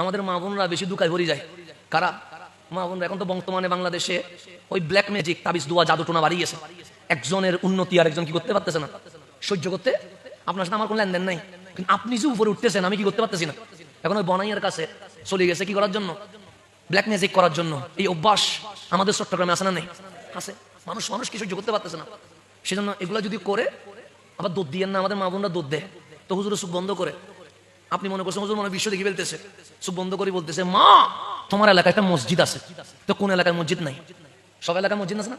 আমাদের মা বোনরা বেশি দুকায় ভরি যায়। কারা? মা বোনরা এখন তো বর্তমানে বাংলাদেশে ওই ব্ল্যাক ম্যাজিক তাবিজ, দোয়া, জাদু টোনা বাড়িয়েছে। একজনের উন্নতি আর একজন কি করতে পারতেছে না? সহ্য করতে? আপনার সাথে আমার কোনো লেনদেন নাই। কিন্তু আপনি যে উপরে উঠতেছেন, আমি কি করতে পারতেছি না? এখন ওই বনাইয়ের কাছে চলে গেছে কি করার জন্য? ব্ল্যাক ম্যাজিক করার জন্য। এই অভ্যাস আমাদের চট্টগ্রামে আছে না নেই? আছে। মানুষ মানুষ কি সহ্য করতে পারতেছে না? সেজন্য এগুলো যদি করে, আবার দুধ দিয়ে না আমাদের মা বোনরা দুধ দেয়, তো হুজুরে সুখ বন্ধ করে। আপনি মনে করছেন হুজুর মনে বিশ্ব দেখি ফেলতেছে। চোখ বন্ধ করে বলতেছে, মা, তোমার এলাকায় একটা মসজিদ আছে। তো কোন এলাকায় মসজিদ নাই? সব এলাকায় মসজিদ আছে না?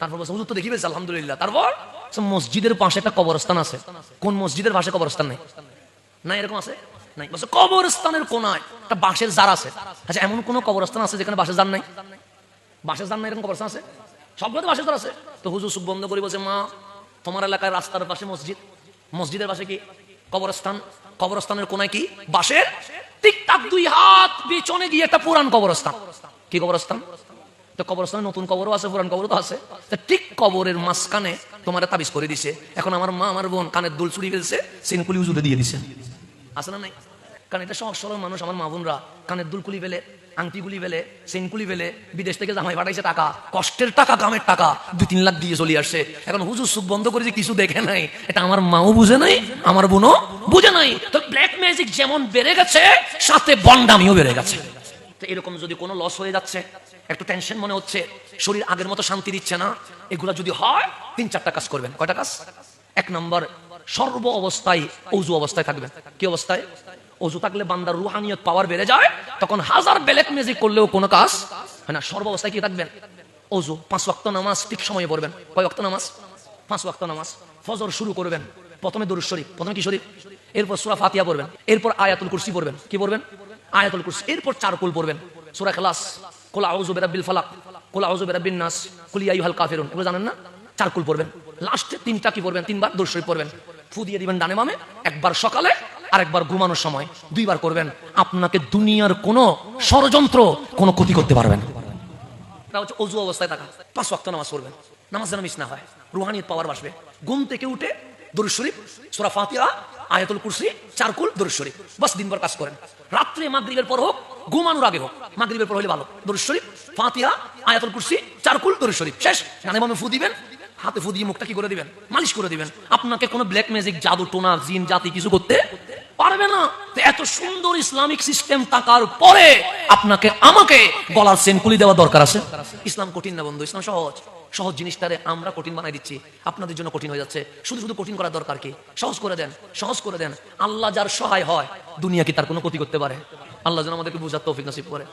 তারপর বলছে, হুজুর তো দেখি ফেলছে, আলহামদুলিল্লাহ। তারপর মসজিদের পাশে একটা কবরস্থান আছে। কোন মসজিদের পাশে কবরস্থান নেই? না এরকম আছে? নাই। বলছে, কবরস্থানের কোনায় একটা বাঁশের জার আছে। আচ্ছা এমন কোন কবরস্থান আছে যেখানে বাঁশের জার নাই? বাঁশের জার নাই এরকম কবরস্থান আছে? সবগুলো তো বাঁশের জার আছে। তো হুজুর চোখ বন্ধ করে বলছে, মা, তোমার এলাকায় রাস্তার পাশে মসজিদ। মসজিদের পাশে কি? কবরস্থান, কবরস্থানের কোনায় কি? বাঁশের? টিকটাক দুই হাত পিছনে গিয়ে একটা পুরান কবরস্থান। কি কবরস্থান? তো কবরস্থানে নতুন কবরও আছে, পুরান কবরও তো আছে। ঠিক কবরের মাঝখানে তোমার তাবিজ করে দিছে। এখন আমার মা, আমার বোন কানের দুল চুরি ফেলছে, সিনকুলি উজুরে দিয়ে দিছে। আছে না নাই? কারণ এটা সহজ সরল মানুষ, আমার মা বোনরা কানের দুল কুলি ফেলে। আংটি গুলি ফেলে সেনকুলি ফেলে, বিদেশ থেকে জামাই পাঠাইছে টাকা, কষ্টের টাকা কামের টাকা, দুই তিন লাখ দিয়ে চলে আসছে। এখন হুজুর সুখ বন্ধ করে যে কিছু দেখে নাই, এটা আমার মাও বুঝে নাই, আমার বোনও বুঝে নাই। তো ব্ল্যাক ম্যাজিক যেমন বেড়ে গেছে, সাথে বন্ডামিও বেড়ে গেছে। তো এরকম যদি কোনো লস হয়ে যাচ্ছে, একটু টেনশন মনে হচ্ছে, শরীর আগের মতো শান্তি দিচ্ছে না, এগুলা যদি হয়, তিন চারটা কাজ করবেন। কয়টা কাজ? এক নম্বর, সর্ব অবস্থায়, অজু অবস্থায় থাকবেন। কি অবস্থায়? অজু থাকলে বান্দার রুহানিয়ত পাওয়ার বেড়ে যায়, তখন হাজার ব্ল্যাক ম্যাজিক করলেও কোনো কাজ হয় না। সর্ব অবস্থায় কি থাকবেন? অজু, পাঁচ ওয়াক্ত নামাজ, ঠিক সময়ে পড়বেন। কয় ওয়াক্ত নামাজ? পাঁচ ওয়াক্ত নামাজ। ফজর শুরু করবেন। প্রথমে দরুদ শরীফ, প্রথমে কি শরীফ? এরপর সূরা ফাতিহা পড়বেন। এরপর আয়াতুল কুরসি পড়বেন। কি পড়বেন? আয়াতুল কুরসি। এরপর চারকুল পড়বেন। সূরা ইখলাস। কুল আউযু বিরাব্বিল ফালাক। কুল আউযু বিরাব্বিন নাস। কুল ইয়া আইয়ুহাল কাফিরুন। এগুলো জানেন না? চারকুল পড়বেন। লাস্টে তিনটা কি পড়বেন? তিনবার দরুদ শরীফ পড়বেন। ফু দিয়ে দিবেন ডানে বামে। একবার সকালে আরেকবার ঘুমানোর সময় দুইবার করবেন, আপনাকে দুনিয়ার কোনো ষড়যন্ত্র, কোনো ক্ষতি করতে পারবেন অজু অবস্থায় থাকা। পাঁচ নামাজ নামাজ যেন মিস না হয় পাওয়ার বাসবে। ঘুম থেকে উঠে শরীফ আয়াতুল চারকুল শরীফ। বাস কাজ করেন। রাত্রে মাগরিবের পর হোক, ঘুমানোর আগে হোক, মাগরিবের পর হলে ভালো। দরুদ শরীফ, ফাতিহা, আয়াতুল কুরসি, চারকুল, দরুদ শরীফ। শেষ। গানে ফু দিবেন, হাতে ফু দিয়ে মুখটা কি করে দিবেন? মালিশ করে দিবেন। আপনাকে কোনো ব্ল্যাক ম্যাজিক জাদু, টোনা, জিন, জাতি কিছু করতে পারবে না। এত সুন্দর ইসলামিক সিস্টেম থাকার পরে আপনাকে আমাকে গলার সেনকুলি দেওয়া দরকার আছে? ইসলাম কঠিন না বন্ধু? ইসলাম সহজ। সহজ জিনিসটারে আমরা কঠিন বানাই দিচ্ছি। আপনাদের জন্য কঠিন হয়ে যাচ্ছে। শুধু শুধু কঠিন করার দরকার কি? সহজ করে দেন, সহজ করে দেন। আল্লাহ যার সহায় হয়, দুনিয়া কি তার কোনো ক্ষতি করতে পারে? আল্লাহ যেন আমাদেরকে বুঝার তৌফিক নাসিব করে।